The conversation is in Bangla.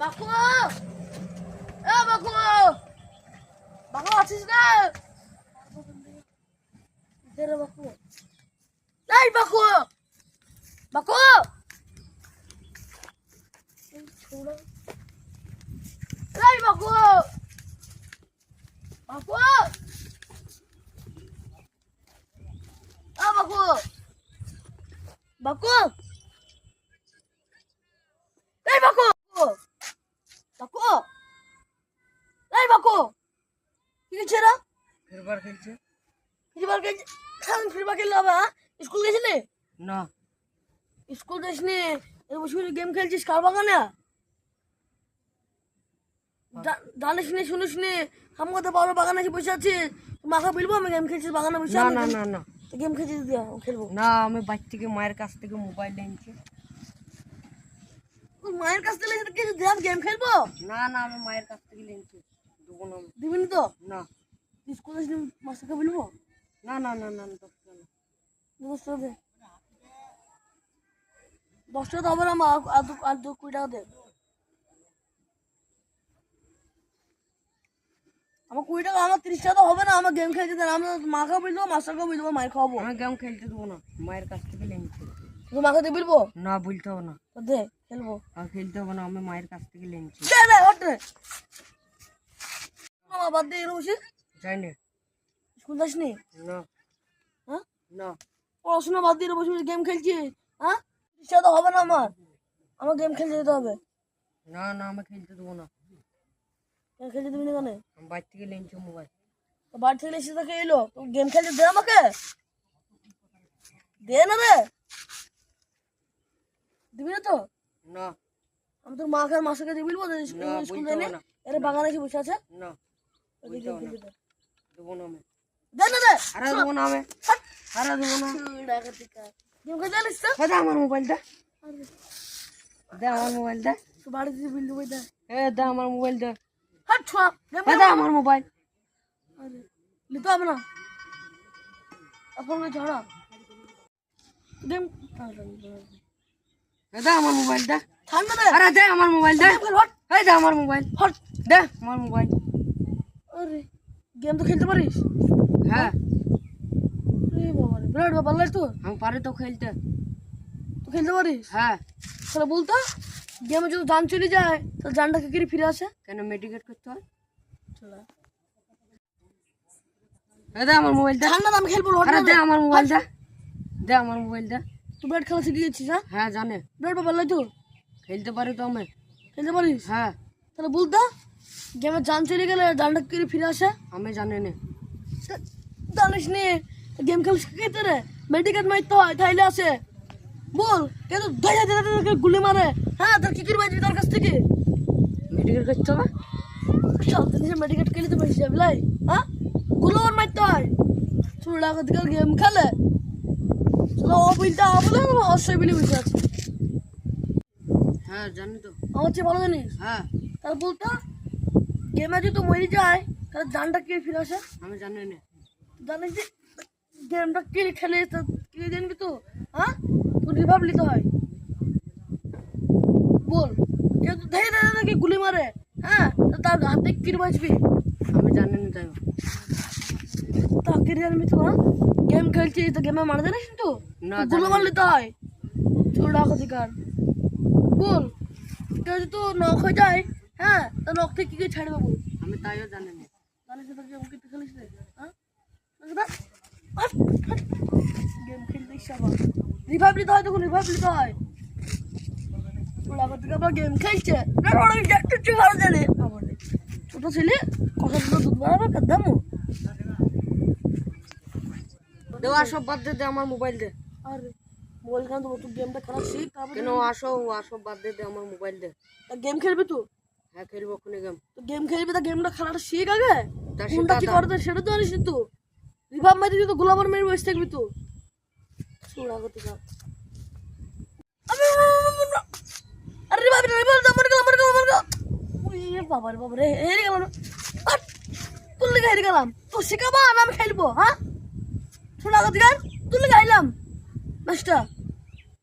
বাকু এ বাকু বাকু আছিস না দে বাকু এই বাকু বাকু এই বাকু বাকু আ বাকু বাকু। এই বাকু। বাকু। এই বাকু। কি হচ্ছে রা ফেরবার খেলছে। ফিরবার গেছে খান ফিরবার হ্যাঁ? স্কুল গেছিলি? না। স্কুল এই বসে গেম খেলছিস কার বাগানে? জানিস নি শুনিস নি? আমাকে বড় বাগানে এসে বসে আছিস। মাথা বলব আমি গেম খেলছিস বাগানে বসে না না না না। গেম খেলছিস দিয়া খেলব। না আমি বাড়ি থেকে মায়ের কাছ থেকে মোবাইল নিয়েছি মায়ের কাছ থেকে কিছু দেখ গেম খেলব? না না আমি মায়ের কাছ থেকে নিয়েছি দেবো না দিবি নি তো? না। তুই স্কুল যাসনি মাস্টারকে বলব না না না না দশ টাকা না। দশ দে। দশ টাকা তো হবে না মা আর দু আর দু কুড়ি টাকা দে। আমার কুড়ি টাকা আমার তিরিশ টাকা তো হবে না আমার গেম খেলতে দেন। আমি মাকে বলব মাস্টারকে বলব মায়ের খাওয়াবো। আমি গেম খেলতে দেবো না মায়ের কাছ থেকে নিয়েছি তুই মাকে দিয়ে বলব? না বলতে হবে না। তো দে খেলব। আর খেলতে হবে না আমি মায়ের কাছ থেকে দে দে মামা বাদ এরকম যাই না। স্কুল না? হ্যাঁ? না। পড়াশোনা বাদ দিয়ে বসে বসে গেম খেলছি। হ্যাঁ? তিরিশ টাকা তো হবে না আমার। আমার গেম খেলতে যেতে হবে। না না আমি খেলতে দেবো না। গেম খেলতে দিবি না কেন? বাড়ি থেকে নিয়েছি মোবাইল বাড়ি। থেকে এসে তাকে এলো? গেম খেলতে দে আমাকে। দে না রে। দিবি না তো? না। আমি তোর মাকে আর মাসাকে দিয়ে বলব স্কুল না, স্কুল বলতে যায়নি হবে না। এর বাগানে এসে বসে আছে? না। দেবো না আমি। দে না রে আরে দেবো না আমি। আরে দেবো না। গেম খেলতে জানিস তো? দে আমার মোবাইলটা দে। আমার মোবাইলটা বাড়িতে বিল্ডু বই দে। এ দে আমার মোবাইল দে হাট ছোয়া গেম এ দে আমার মোবাইল। নিতে হবে না। এখন ঝড়া। গেম এ দে আমার মোবাইলটা ঠান্ডা রে। আরে দে আমার মোবাইল দে। হট এই দে আমার মোবাইল। হট দে আমার মোবাইল। আরে গেম তো খেলতে পারিস? হ্যাঁ। রে বাবা রে বিরাট তো আমি পারি তো খেলতে। তুই খেলতে পারিস? হ্যাঁ। তাহলে বলতো। গেমে যদি জান চলে যায় তাহলে জানটা কি ফিরে আসে। কেন মেডিকেট করতে হয়? দে আমার মোবাইল ঠান্ডা দাম খেলব আরে দে আমার মোবাইল দে। দে আমার মোবাইল তুই ব্যাট খেলা শিখে গেছিস হ্যাঁ? হ্যাঁ জানে। তো। খেলতে পারি তো আমি। খেলতে পারিস? হ্যাঁ। তাহলে বলতো গেমে জান চলে গেলে কি ফিরে আসে। আমি জানি না। জানিস নি গেম খেলা শিখে রে। মেডিকেট মারতে হয় তাইলে আসে। বল কে তো ধরে ধরে ধরে গুলি মারে। হ্যাঁ তোর কি করে বাজবি তোর কাছ থেকে? মেডিকেট করতে হবে? সব জিনিসের মেডিকেট খেলে তো বেশি যাবে লাই। হ্যাঁ? গুলো ওর মারতে হয়। চুড়া করতে গেম খেলে। চলো ও বলতে বলে অবশ্যই বলে বুঝতে আছে। হ্যাঁ জানি তো। আমার চেয়ে ভালো জানিস? হ্যাঁ। তাহলে বলতো গেমে যদি মরে যায় তাহলে জানটা কে ফিরে আসে? আমি জানি না। জানিস যে গেমটা কে খেলে তো কে জানবি তো? হ্যাঁ? তো রিভাব নিতে হয় বল কেউ তো ধরে ধরে নাকি গুলি মারে। হ্যাঁ তো তার হাতে কির বাঁচবি। আমি জানি না তাই। তাকে জানবি তো হ্যাঁ? গেম খেলছি তো গেমে মারা জানিস তো না, গুলো জানি মার নিতে হয় চোরা অধিকার। বল কেউ যদি তো নখ হয়ে যায় হ্যাঁ তো নখ থেকে কি করে ছাড়বে বল? আমি তাইও জানি না। জানিস তো গেম খেলতে খেলিস রে হ্যাঁ? গেম খেলতে ইচ্ছা রিভাইভ নিতে হয় তখন রিভাইভ নিতে হয়। চোরা থেকে আবার গেম খেলছে ভালো জানে ছোট ছেলে কষা দুটো দুধ বাড়াবে কাদ্দামো দেও আসো বাদ দে আমার মোবাইল দে আরে মোবাইল কেন দেবো তুই গেমটা খেলা শিখ কেন আসো আসো বাদ দে দে আমার মোবাইল দে গেম খেলবি তো হ্যাঁ খেলব ওখানে গেম তো গেম খেলবি তা গেমটা খেলাটা শিখ আগে কোনটা কি করতে সেটা তো জানিস না তো রিভাব মারি তুই তো গোলাবার মেরে বসে থাকবি তো ছোড়া করতে যা আরে রিভাব রিভাব মরে গেলাম মরে গেলাম মরে গেলাম। ওরে বাবা রে বাবা রে, হেরে গেলাম। ম্যাচটা